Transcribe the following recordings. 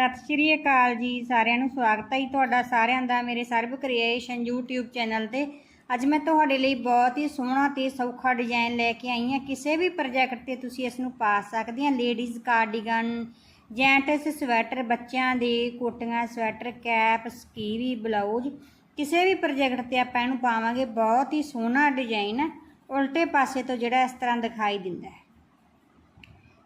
ਸਤਿ ਸ਼੍ਰੀ ਅਕਾਲ ਜੀ, ਸਾਰਿਆਂ ਨੂੰ ਸਵਾਗਤ ਹੈ ਜੀ ਤੁਹਾਡਾ, ਸਾਰਿਆਂ ਦਾ, ਮੇਰੇ ਸਰਬ ਕ੍ਰੀਏਸ਼ਨ YouTube ਚੈਨਲ ਤੇ। ਅੱਜ ਮੈਂ ਤੁਹਾਡੇ ਲਈ ਬਹੁਤ ਹੀ ਸੋਹਣਾ ਤੇ ਸੌਖਾ ਡਿਜ਼ਾਈਨ ਲੈ ਕੇ ਆਈ ਹਾਂ। ਕਿਸੇ ਵੀ ਪ੍ਰੋਜੈਕਟ ਤੇ ਤੁਸੀਂ ਇਸ ਨੂੰ ਪਾ ਸਕਦੇ ਹਾਂ। ਲੇਡੀਜ਼ ਕਾਰਡੀਗਨ ਜੈਂਟਸ ਸਵੈਟਰ ਬੱਚਿਆਂ ਦੇ ਕੋਟੀਆਂ ਸਵੈਟਰ ਕੈਪ ਸਕੀਵੀ ਬਲਾਊਜ਼ ਕਿਸੇ ਵੀ ਪ੍ਰੋਜੈਕਟ ਤੇ ਆਪਾਂ ਇਹਨੂੰ ਪਾਵਾਂਗੇ। ਬਹੁਤ ਹੀ ਸੋਹਣਾ ਡਿਜ਼ਾਈਨ ਉਲਟੇ ਪਾਸੇ ਤੋਂ ਜਿਹੜਾ ਇਸ ਤਰ੍ਹਾਂ ਦਿਖਾਈ ਦਿੰਦਾ ਹੈ।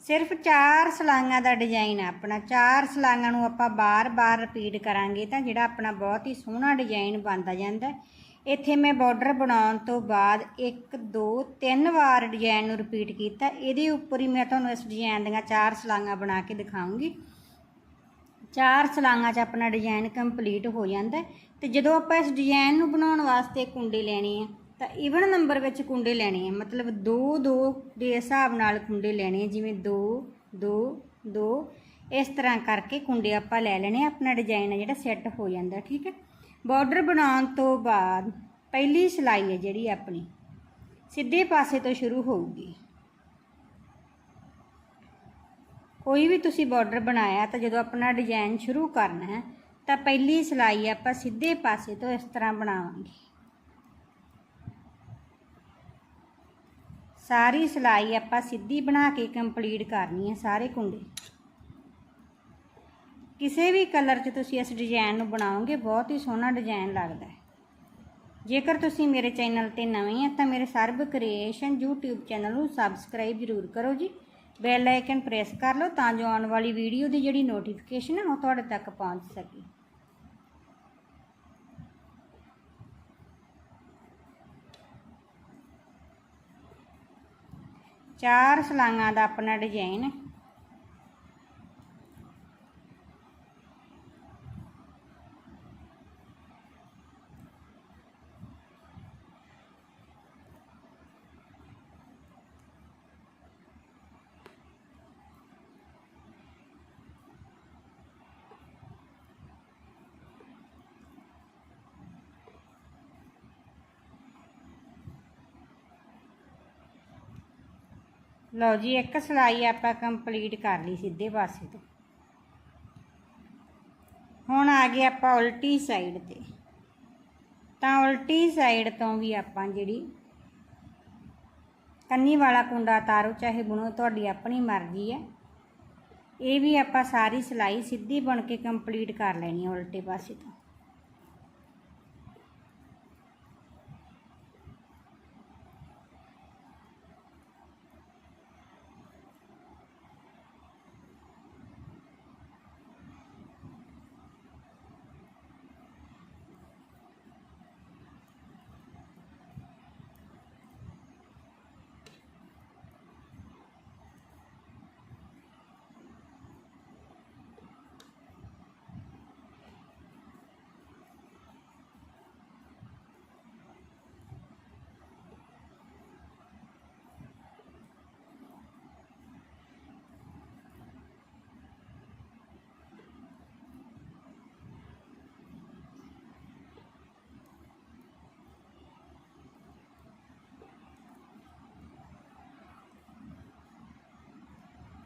ਸਿਰਫ ਚਾਰ ਸਲਾਈਆਂ ਦਾ ਡਿਜ਼ਾਈਨ ਹੈ ਆਪਣਾ। ਚਾਰ ਸਲਾਈਆਂ ਨੂੰ ਆਪਾਂ ਬਾਰ-ਬਾਰ ਰਿਪੀਟ ਕਰਾਂਗੇ ਤਾਂ ਜਿਹੜਾ ਆਪਣਾ ਬਹੁਤ ਹੀ ਸੋਹਣਾ ਡਿਜ਼ਾਈਨ ਬਣਦਾ ਜਾਂਦਾ ਇੱਥੇ ਮੈਂ ਬਾਰਡਰ ਬਣਾਉਣ ਤੋਂ ਬਾਅਦ 1 2 3 ਵਾਰ ਡਿਜ਼ਾਈਨ ਨੂੰ ਰਿਪੀਟ ਕੀਤਾ। ਇਹਦੇ ਉੱਪਰ ਹੀ ਮੈਂ ਤੁਹਾਨੂੰ ਇਸ ਡਿਜ਼ਾਈਨ ਦੀਆਂ ਚਾਰ ਸਲਾਈਆਂ ਬਣਾ ਕੇ ਦਿਖਾਉਂਗੀ। ਚਾਰ ਸਲਾਈਆਂ 'ਚ ਆਪਣਾ ਡਿਜ਼ਾਈਨ ਕੰਪਲੀਟ ਹੋ ਜਾਂਦਾ ਹੈ। ਤੇ ਜਦੋਂ ਆਪਾਂ ਇਸ ਡਿਜ਼ਾਈਨ ਨੂੰ ਬਣਾਉਣ ਵਾਸਤੇ ਕੁੰਡੀ ਲੈਣੀ ਆ ਤਾਂ ਈਵਨ ਨੰਬਰ ਵਿੱਚ ਕੁੰਡੇ ਲੈਣੇ ਆ। ਮਤਲਬ 2 2 ਦੇ ਹਿਸਾਬ ਨਾਲ ਕੁੰਡੇ ਲੈਣੇ ਆ। ਜਿਵੇਂ 2 2 2 ਇਸ ਤਰ੍ਹਾਂ ਕਰਕੇ ਕੁੰਡੇ ਆਪਾਂ ਲੈ ਲੈਣੇ ਆਪਣਾ ਡਿਜ਼ਾਈਨ ਹੈ ਜਿਹੜਾ ਸੈੱਟ ਹੋ ਜਾਂਦਾ, ਠੀਕ ਹੈ? ਬਾਰਡਰ ਬਣਾਉਣ ਤੋਂ ਬਾਅਦ ਪਹਿਲੀ ਸਿਲਾਈ ਹੈ ਜਿਹੜੀ ਆਪਣੀ। ਸਿੱਧੇ ਪਾਸੇ ਤੋਂ ਸ਼ੁਰੂ ਹੋਊਗੀ। ਕੋਈ ਵੀ ਤੁਸੀਂ ਬਾਰਡਰ ਬਣਾਇਆ ਤਾਂ ਜਦੋਂ ਆਪਣਾ ਡਿਜ਼ਾਈਨ ਸ਼ੁਰੂ ਕਰਨਾ ਹੈ, ਤਾਂ ਪਹਿਲੀ ਸਿਲਾਈ ਆਪਾਂ ਸਿੱਧੇ ਪਾਸੇ ਤੋਂ ਇਸ ਤਰ੍ਹਾਂ ਬਣਾਵਾਂਗੇ। ਸਾਰੀ ਸਿਲਾਈ ਆਪਾਂ ਸਿੱਧੀ ਬਣਾ ਕੇ ਕੰਪਲੀਟ ਕਰਨੀ ਹੈ ਸਾਰੇ ਕੁੰਡੇ। ਕਿਸੇ ਵੀ ਕਲਰ 'ਚ ਤੁਸੀਂ ਇਸ ਡਿਜ਼ਾਈਨ ਨੂੰ ਬਣਾਓਗੇ, ਬਹੁਤ ਹੀ ਸੋਹਣਾ ਡਿਜ਼ਾਈਨ ਲੱਗਦਾ ਹੈ। ਜੇਕਰ ਤੁਸੀਂ ਮੇਰੇ ਚੈਨਲ ਤੇ ਨਵੇਂ ਆ ਤਾਂ ਮੇਰੇ ਸਰਬ ਕ੍ਰੀਏਸ਼ਨ YouTube ਚੈਨਲ ਨੂੰ ਸਬਸਕ੍ਰਾਈਬ ਜ਼ਰੂਰ ਕਰੋ ਜੀ। ਬੈਲ ਆਈਕਨ ਪ੍ਰੈਸ ਕਰ ਲਓ ਤਾਂ ਜੋ ਆਉਣ ਵਾਲੀ ਵੀਡੀਓ ਦੀ ਜਿਹੜੀ ਨੋਟੀਫਿਕੇਸ਼ਨ ਹੈ, ਉਹ ਤੁਹਾਡੇ ਤੱਕ ਪਹੁੰਚ ਸਕੇ। ਚਾਰ ਸਲਾਈਆਂ ਦਾ ਆਪਣਾ ਡਿਜ਼ਾਈਨ ਲਓ ਜੀ, ਇੱਕ ਸਿਲਾਈ ਆਪਾਂ ਕੰਪਲੀਟ ਕਰ ਲਈ ਸਿੱਧੇ ਪਾਸੇ ਤੋਂ। ਹੁਣ ਆ ਗਏ ਆਪਾਂ ਉਲਟੀ ਸਾਈਡ ਤੇ। ਤਾਂ ਉਲਟੀ ਸਾਈਡ ਤੋਂ ਵੀ ਆਪਾਂ ਜਿਹੜੀ ਕੰਨੀ ਵਾਲਾ ਕੁੰਡਾ ਤਾਰੋ, ਚਾਹੇ ਬੁਣੋ, ਤੁਹਾਡੀ ਆਪਣੀ ਮਰਜ਼ੀ ਹੈ। ਇਹ ਵੀ ਆਪਾਂ ਸਾਰੀ ਸਿਲਾਈ ਸਿੱਧੀ ਬਣ ਕੇ ਕੰਪਲੀਟ ਕਰ ਲੈਣੀ ਹੈ ਉਲਟੇ ਪਾਸੇ ਤੋਂ।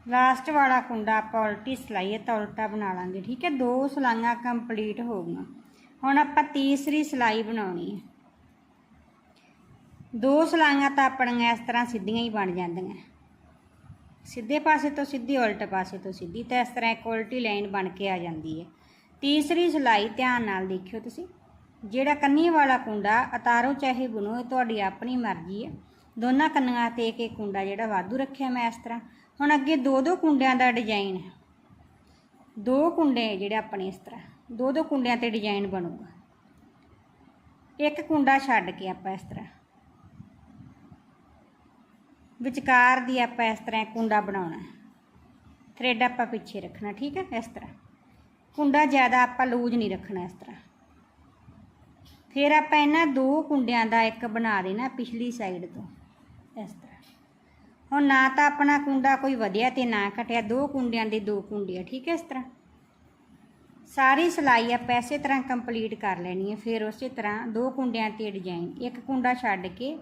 ਲਾਸਟ ਵਾਲਾ ਕੁੰਡਾ ਆਪਾਂ ਉਲਟੀ ਸਿਲਾਈ ਹੈ ਤਾਂ ਉਲਟਾ ਬਣਾ ਲਾਂਗੇ, ਠੀਕ ਹੈ? ਦੋ ਸਿਲਾਈਆਂ ਕੰਪਲੀਟ ਹੋ ਗਈਆਂ। ਹੁਣ ਆਪਾਂ ਤੀਸਰੀ ਸਿਲਾਈ ਬਣਾਉਣੀ ਹੈ। ਦੋ ਸਿਲਾਈਆਂ ਤਾਂ ਆਪਣੀਆਂ ਇਸ ਤਰ੍ਹਾਂ ਸਿੱਧੀਆਂ ਹੀ ਬਣ ਜਾਂਦੀਆਂ। ਸਿੱਧੇ ਪਾਸੇ ਤੋਂ ਸਿੱਧੀ, ਉਲਟ ਪਾਸੇ ਤੋਂ ਸਿੱਧੀ, ਤਾਂ ਇਸ ਤਰ੍ਹਾਂ ਇੱਕ ਉਲਟੀ ਲਾਈਨ ਬਣ ਕੇ ਆ ਜਾਂਦੀ ਹੈ। ਤੀਸਰੀ ਸਿਲਾਈ ਧਿਆਨ ਨਾਲ ਦੇਖਿਓ ਤੁਸੀਂ। ਜਿਹੜਾ ਕੰਨੀ ਵਾਲਾ ਕੁੰਡਾ ਉਤਾਰੋ ਚਾਹੇ ਬੁਣੋ, ਇਹ ਤੁਹਾਡੀ ਆਪਣੀ ਮਰਜ਼ੀ ਹੈ। ਦੋਨਾਂ ਕੰਨਾਂ ਤੇ ਇੱਕ ਇੱਕ ਕੁੰਡਾ ਜਿਹੜਾ ਵਾਧੂ ਰੱਖਿਆ ਮੈਂ ਇਸ ਤਰ੍ਹਾਂ। ਹੁਣ ਅੱਗੇ ਦੋ ਦੋ ਕੁੰਡਿਆਂ ਦਾ ਡਿਜ਼ਾਈਨ ਹੈ। ਦੋ ਕੁੰਡੇ ਜਿਹੜੇ ਆਪਣੇ ਇਸ ਤਰ੍ਹਾਂ। ਦੋ ਦੋ ਕੁੰਡਿਆਂ ਤੇ ਡਿਜ਼ਾਈਨ ਬਣੂਗਾ। ਇੱਕ ਕੁੰਡਾ ਛੱਡ ਕੇ ਆਪਾਂ ਇਸ ਤਰ੍ਹਾਂ। ਵਿਚਕਾਰ ਦੀ ਆਪਾਂ ਇਸ ਤਰ੍ਹਾਂ ਕੁੰਡਾ ਬਣਾਉਣਾ ਥ੍ਰੈਡ ਆਪਾਂ ਪਿੱਛੇ ਰੱਖਣਾ, ਠੀਕ ਹੈ, ਇਸ ਤਰ੍ਹਾਂ। ਕੁੰਡਾ ਜ਼ਿਆਦਾ ਆਪਾਂ ਲੂਜ਼ ਨਹੀਂ ਰੱਖਣਾ ਇਸ ਤਰ੍ਹਾਂ। ਫਿਰ ਆਪਾਂ ਇਹਨਾਂ ਦੋ ਕੁੰਡਿਆਂ ਦਾ ਇੱਕ ਬਣਾ ਦੇਣਾ ਪਿਛਲੀ ਸਾਈਡ ਤੋਂ, ਇਸ ਤਰ੍ਹਾਂ। ਹੁਣ ਨਾ ਤਾਂ ਆਪਣਾ ਕੁੰਡਾ ਕੋਈ ਵਧਿਆ ਤੇ ਨਾ ਘਟਿਆ, ਦੋ ਕੁੰਡਿਆਂ ਦੇ ਦੋ ਕੁੰਡੇ ਆ, ਠੀਕ ਹੈ ਇਸ ਤਰ੍ਹਾਂ? ਸਾਰੀ ਸਿਲਾਈ ਆਪਾਂ ਇਸੇ ਤਰ੍ਹਾਂ ਕੰਪਲੀਟ ਕਰ ਲੈਣੀ ਹੈ, ਫਿਰ ਉਸੇ ਤਰ੍ਹਾਂ ਦੋ ਕੁੰਡਿਆਂ ਤੇ ਡਿਜ਼ਾਈਨ ਇੱਕ ਕੁੰਡਾ ਛੱਡ ਕੇ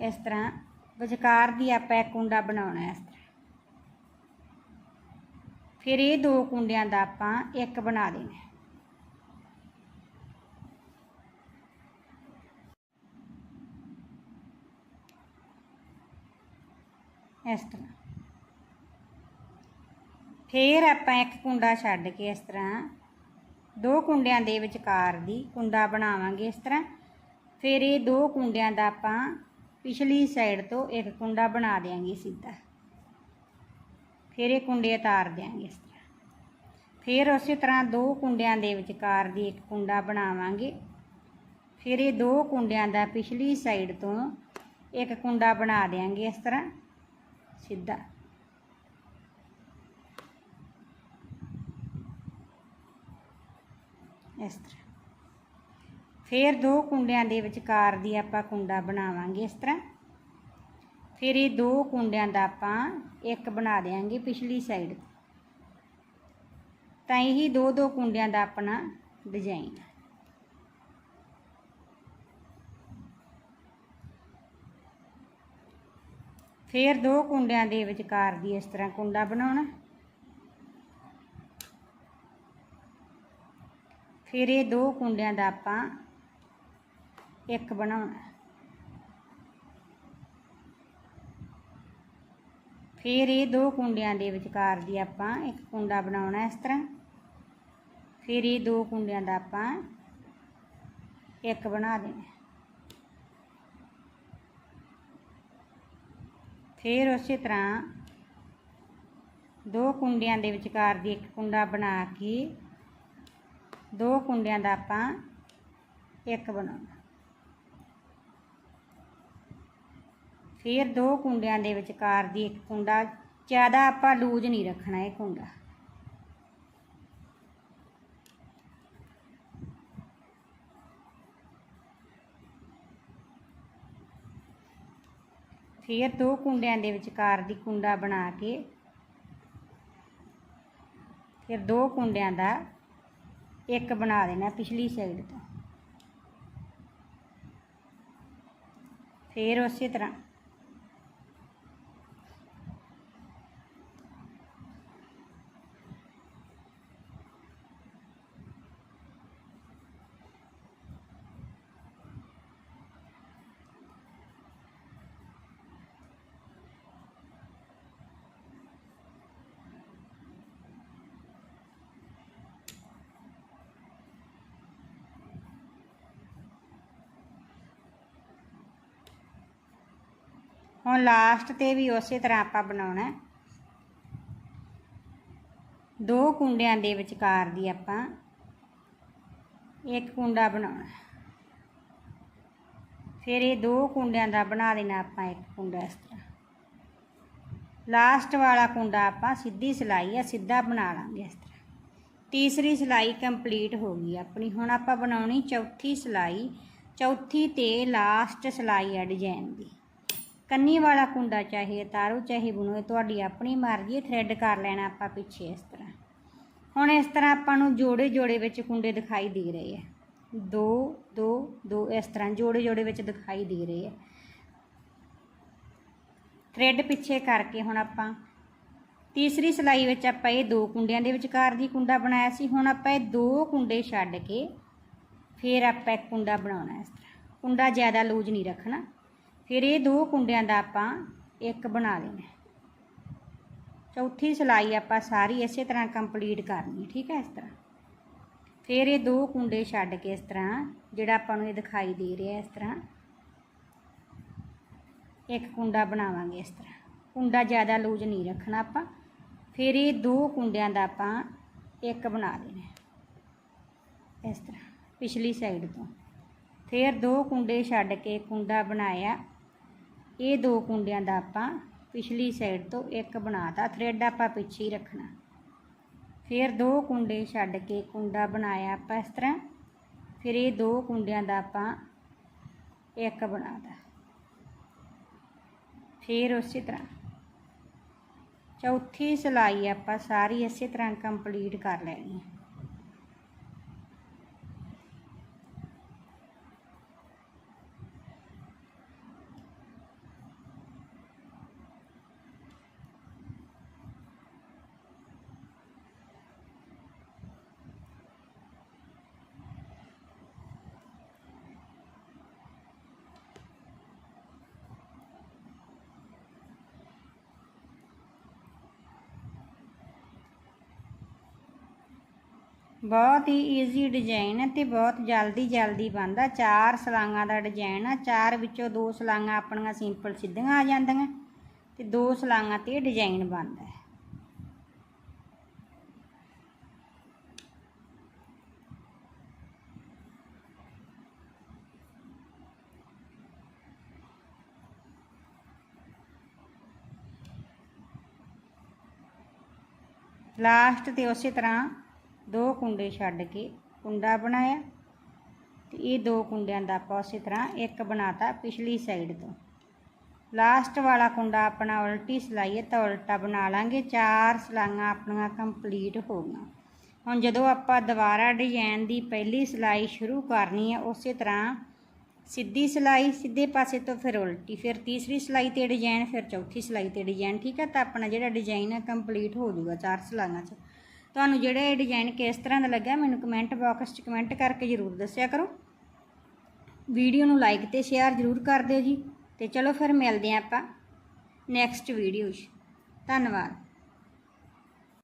ਇਸ ਤਰ੍ਹਾਂ ਵਿਚਕਾਰ ਦੀ ਆਪਾਂ ਇੱਕ ਕੁੰਡਾ ਬਣਾਉਣਾ ਇਸ ਤਰ੍ਹਾਂ। ਫਿਰ ਇਹ ਦੋ ਕੁੰਡਿਆਂ ਦਾ ਆਪਾਂ ਇੱਕ ਬਣਾ ਦੇਣਾ ਇਸ ਤਰ੍ਹਾਂ। ਫਿਰ ਆਪਾਂ ਇੱਕ ਕੁੰਡਾ ਛੱਡ ਕੇ ਇਸ ਤਰ੍ਹਾਂ ਦੋ ਕੁੰਡਿਆਂ ਦੇ ਵਿਚਕਾਰ ਦੀ ਕੁੰਡਾ ਬਣਾਵਾਂਗੇ ਇਸ ਤਰ੍ਹਾਂ। ਫਿਰ ਇਹ ਦੋ ਕੁੰਡਿਆਂ ਦਾ ਆਪਾਂ ਪਿਛਲੀ ਸਾਈਡ ਤੋਂ ਇੱਕ ਕੁੰਡਾ ਬਣਾ ਦੇਾਂਗੇ ਸਿੱਧਾ। ਫਿਰ ਇਹ ਕੁੰਡੇ ਉਤਾਰ ਦਿਆਂਗੇ ਇਸ ਤਰ੍ਹਾਂ। ਫਿਰ ਉਸੇ ਤਰ੍ਹਾਂ ਦੋ ਕੁੰਡਿਆਂ ਦੇ ਵਿਚਕਾਰ ਦੀ ਇੱਕ ਕੁੰਡਾ ਬਣਾਵਾਂਗੇ। ਫਿਰ ਇਹ ਦੋ ਕੁੰਡਿਆਂ ਦਾ ਪਿਛਲੀ ਸਾਈਡ ਤੋਂ ਇੱਕ ਕੁੰਡਾ ਬਣਾ ਦੇਾਂਗੇ ਇਸ ਤਰ੍ਹਾਂ। ਸਿੱਧਾ। ਇਸ ਤਰ੍ਹਾਂ। ਫਿਰ ਦੋ ਕੁੰਡਿਆਂ ਦੇ ਵਿਚਕਾਰ ਦੀ ਆਪਾਂ ਕੁੰਡਾ ਬਣਾਵਾਂਗੇ ਇਸ ਤਰ੍ਹਾਂ। ਫਿਰ ਇਹ ਦੋ ਕੁੰਡਿਆਂ ਦਾ ਆਪਾਂ ਇੱਕ ਬਣਾ ਦੇਾਂਗੇ ਪਿਛਲੀ ਸਾਈਡ ਤਾਂ। ਇਹੀ ਦੋ ਦੋ ਕੁੰਡਿਆਂ ਦਾ ਆਪਣਾ ਡਿਜ਼ਾਈਨ ਫਿਰ ਦੋ ਕੁੰਡਿਆਂ ਦੇ ਵਿਚਕਾਰ ਦੀ ਇਸ ਤਰ੍ਹਾਂ ਕੁੰਡਾ ਬਣਾਉਣਾ। ਫਿਰ ਇਹ ਦੋ ਕੁੰਡਿਆਂ ਦਾ ਆਪਾਂ ਇੱਕ ਬਣਾਉਣਾ। ਫਿਰ ਇਹ ਦੋ ਕੁੰਡਿਆਂ ਦੇ ਵਿਚਕਾਰ ਦੀ ਆਪਾਂ ਇੱਕ ਕੁੰਡਾ ਬਣਾਉਣਾ ਇਸ ਤਰ੍ਹਾਂ। ਫਿਰ ਇਹ ਦੋ ਕੁੰਡਿਆਂ ਦਾ ਆਪਾਂ ਇੱਕ ਬਣਾ ਦੇਣਾ। ਫਿਰ ਉਸੇ ਤਰ੍ਹਾਂ ਦੋ ਕੁੰਡਿਆਂ ਦੇ ਵਿਚਕਾਰ ਦੀ ਇੱਕ ਕੁੰਡਾ ਬਣਾ ਕੇ ਦੋ ਕੁੰਡਿਆਂ ਦਾ ਆਪਾਂ ਇੱਕ ਬਣਾਉਣਾ। ਫਿਰ ਦੋ ਕੁੰਡਿਆਂ ਦੇ ਵਿਚਕਾਰ ਦੀ ਇੱਕ ਕੁੰਡਾ, ਜ਼ਿਆਦਾ ਆਪਾਂ ਲੂਜ ਨਹੀਂ ਰੱਖਣਾ ਇਹ ਕੁੰਡਾ। ਫਿਰ ਦੋ ਕੁੰਡਿਆਂ ਦੇ ਵਿਚਕਾਰ ਦੀ ਕੁੰਡਾ ਬਣਾ ਕੇ, ਫਿਰ ਦੋ ਕੁੰਡਿਆਂ ਦਾ ਇੱਕ ਬਣਾ ਦੇਣਾ ਪਿਛਲੀ ਸਾਈਡ ਤੋਂ। ਫਿਰ ਉਸੇ ਤਰ੍ਹਾਂ। ਹੁਣ ਲਾਸਟ ਤੇ ਵੀ ਉਸੇ ਤਰ੍ਹਾਂ ਆਪਾਂ ਬਣਾਉਣਾ ਹੈ। ਦੋ ਕੁੰਡਿਆਂ ਦੇ ਵਿਚਕਾਰ ਦੀ ਆਪਾਂ ਇੱਕ ਕੁੰਡਾ ਬਣਾਉਣਾ ਫਿਰ ਇਹ ਦੋ ਕੁੰਡਿਆਂ ਦਾ ਬਣਾ ਦੇਣਾ ਆਪਾਂ ਇੱਕ ਕੁੰਡਾ ਇਸ ਤਰ੍ਹਾਂ। ਲਾਸਟ ਵਾਲਾ ਕੁੰਡਾ ਆਪਾਂ ਸਿੱਧੀ ਸਿਲਾਈ ਆ ਸਿੱਧਾ ਬਣਾ ਲਾਂਗੇ ਇਸ ਤਰ੍ਹਾਂ। ਤੀਸਰੀ ਸਿਲਾਈ ਕੰਪਲੀਟ ਹੋ ਗਈ ਆਪਣੀ। ਹੁਣ ਆਪਾਂ ਬਣਾਉਣੀ ਚੌਥੀ ਸਿਲਾਈ। ਚੌਥੀ ਤੇ ਲਾਸਟ ਸਿਲਾਈ ਆ ਡਿਜ਼ਾਈਨ ਦੀ। ਕੰਨੀ ਵਾਲਾ ਕੁੰਡਾ ਚਾਹੇ ਤਾਰੋ ਚਾਹੇ ਬੁਣੋ, ਇਹ ਤੁਹਾਡੀ ਆਪਣੀ ਮਰਜ਼ੀ ਥ੍ਰੈਡ ਕਰ ਲੈਣਾ ਆਪਾਂ ਪਿੱਛੇ ਇਸ ਤਰ੍ਹਾਂ। ਹੁਣ ਇਸ ਤਰ੍ਹਾਂ ਆਪਾਂ ਨੂੰ ਜੋੜੇ ਜੋੜੇ ਵਿੱਚ ਕੁੰਡੇ ਦਿਖਾਈ ਦੇ ਰਹੇ ਆ। ਦੋ ਦੋ ਦੋ, ਇਸ ਤਰ੍ਹਾਂ ਜੋੜੇ ਜੋੜੇ ਵਿੱਚ ਦਿਖਾਈ ਦੇ ਰਹੇ ਆ। ਥ੍ਰੈਡ ਪਿੱਛੇ ਕਰਕੇ ਹੁਣ ਆਪਾਂ ਤੀਸਰੀ ਸਿਲਾਈ ਵਿੱਚ ਆਪਾਂ ਇਹ ਦੋ ਕੁੰਡਿਆਂ ਦੇ ਵਿਚਕਾਰ ਦੀ ਕੁੰਡਾ ਬਣਾਇਆ ਸੀ। ਹੁਣ ਆਪਾਂ ਇਹ ਦੋ ਕੁੰਡੇ ਛੱਡ ਕੇ ਫਿਰ ਆਪਾਂ ਇੱਕ ਕੁੰਡਾ ਬਣਾਉਣਾ ਇਸ ਤਰ੍ਹਾਂ। ਕੁੰਡਾ ਜ਼ਿਆਦਾ ਲੂਜ ਨਹੀਂ ਰੱਖਣਾ। ਫਿਰ ਇਹ ਦੋ ਕੁੰਡਿਆਂ ਦਾ ਆਪਾਂ ਇੱਕ ਬਣਾ ਦੇਣਾ ਚੌਥੀ ਸਿਲਾਈ ਆਪਾਂ ਸਾਰੀ ਇਸੇ ਤਰ੍ਹਾਂ ਕੰਪਲੀਟ ਕਰਨੀ, ਠੀਕ ਹੈ ਇਸ ਤਰ੍ਹਾਂ। ਫਿਰ ਇਹ ਦੋ ਕੁੰਡੇ ਛੱਡ ਕੇ ਇਸ ਤਰ੍ਹਾਂ, ਜਿਹੜਾ ਆਪਾਂ ਨੂੰ ਇਹ ਦਿਖਾਈ ਦੇ ਰਿਹਾ ਇਸ ਤਰ੍ਹਾਂ, ਇੱਕ ਕੁੰਡਾ ਬਣਾਵਾਂਗੇ ਇਸ ਤਰ੍ਹਾਂ। ਕੁੰਡਾ ਜ਼ਿਆਦਾ ਲੂਜ ਨਹੀਂ ਰੱਖਣਾ ਆਪਾਂ। ਫਿਰ ਇਹ ਦੋ ਕੁੰਡਿਆਂ ਦਾ ਆਪਾਂ ਇੱਕ ਬਣਾ ਦੇਣਾ ਇਸ ਤਰ੍ਹਾਂ, ਪਿਛਲੀ ਸਾਈਡ ਤੋਂ। ਫਿਰ ਦੋ ਕੁੰਡੇ ਛੱਡ ਕੇ ਕੁੰਡਾ ਬਣਾਇਆ। ਇਹ ਦੋ ਕੁੰਡਿਆਂ ਦਾ ਆਪਾਂ ਪਿਛਲੀ ਸਾਈਡ ਤੋਂ ਇੱਕ ਬਣਾਤਾ ਥਰੈਡ ਆਪਾਂ ਪਿੱਛੇ ਹੀ ਰੱਖਣਾ। ਫਿਰ ਦੋ ਕੁੰਡੇ ਛੱਡ ਕੇ ਕੁੰਡਾ ਬਣਾਇਆ ਆਪਾਂ ਇਸ ਤਰ੍ਹਾਂ। ਫਿਰ ਇਹ ਦੋ ਕੁੰਡਿਆਂ ਦਾ ਆਪਾਂ ਇੱਕ ਬਣਾਤਾ। ਫਿਰ ਉਸੇ ਤਰ੍ਹਾਂ। ਚੌਥੀ ਸਿਲਾਈ ਆਪਾਂ ਸਾਰੀ ਇਸੇ ਤਰ੍ਹਾਂ ਕੰਪਲੀਟ ਕਰ ਲੈਣੀ ਹੈ। ਬਹੁਤ ਹੀ ਈਜ਼ੀ ਡਿਜ਼ਾਈਨ ਹੈ ਤੇ ਬਹੁਤ ਜਲਦੀ ਜਲਦੀ ਬਣਦਾ। ਚਾਰ ਸਲਾਂਗਾਂ ਦਾ ਡਿਜ਼ਾਈਨ ਆ, ਚਾਰ ਵਿੱਚੋਂ ਦੋ ਸਲਾਂਗਾਂ ਆਪਣੀਆਂ ਸਿੰਪਲ ਸਿੱਧੀਆਂ ਆ ਜਾਂਦੀਆਂ ਤੇ ਦੋ ਸਲਾਂਗਾਂ ਤੇ ਡਿਜ਼ਾਈਨ ਬਣਦਾ ਹੈ। ਲਾਸਟ ਤੇ ਉਸੇ ਤਰ੍ਹਾਂ ਦੋ ਕੁੰਡੇ ਛੱਡ ਕੇ ਕੁੰਡਾ ਬਣਾਇਆ ਤੇ ਇਹ ਦੋ ਕੁੰਡਿਆਂ ਦਾ ਆਪਾਂ ਉਸੇ ਤਰ੍ਹਾਂ ਇੱਕ ਬਣਾਤਾ ਪਿਛਲੀ ਸਾਈਡ ਤੋਂ। ਲਾਸਟ ਵਾਲਾ ਕੁੰਡਾ ਆਪਣਾ ਉਲਟੀ ਸਿਲਾਈ ਹੈ ਤਾਂ ਉਲਟਾ ਬਣਾ ਲਾਂਗੇ। ਚਾਰ ਸਲਾਈਆਂ ਆਪਣੀਆਂ ਕੰਪਲੀਟ ਹੋ ਗਈਆਂ। ਹੁਣ ਜਦੋਂ ਆਪਾਂ ਦੁਬਾਰਾ ਡਿਜ਼ਾਈਨ ਦੀ ਪਹਿਲੀ ਸਿਲਾਈ ਸ਼ੁਰੂ ਕਰਨੀ ਹੈ, ਉਸੇ ਤਰ੍ਹਾਂ ਸਿੱਧੀ ਸਿਲਾਈ, ਸਿੱਧੇ ਪਾਸੇ ਤੋਂ ਫਿਰ ਉਲਟੀ, ਫਿਰ ਤੀਸਰੀ ਸਿਲਾਈ ਤੇ ਡਿਜ਼ਾਈਨ ਫਿਰ ਚੌਥੀ ਸਿਲਾਈ ਤੇ ਡਿਜ਼ਾਈਨ ਠੀਕ ਹੈ ਤਾਂ ਆਪਣਾ ਜਿਹੜਾ ਡਿਜ਼ਾਈਨ ਹੈ ਕੰਪਲੀਟ ਹੋ ਜਾਊਗਾ ਚਾਰ ਸਿਲਾਈਆਂ 'ਚ। ਤੁਹਾਨੂੰ ਜਿਹੜਾ ਇਹ ਡਿਜ਼ਾਈਨ ਕਿਸ ਤਰ੍ਹਾਂ ਦਾ ਲੱਗਾ ਮੈਨੂੰ ਕਮੈਂਟ ਬਾਕਸ 'ਚ ਕਮੈਂਟ ਕਰਕੇ ਜ਼ਰੂਰ ਦੱਸਿਆ ਕਰੋ। ਵੀਡੀਓ ਨੂੰ ਲਾਈਕ ਤੇ ਸ਼ੇਅਰ ਜ਼ਰੂਰ ਕਰ ਦਿਓ ਜੀ। ਤੇ ਚਲੋ ਫਿਰ ਮਿਲਦੇ ਹਾਂ ਆਪਾਂ ਨੈਕਸਟ ਵੀਡੀਓ 'ਚ। ਧੰਨਵਾਦ।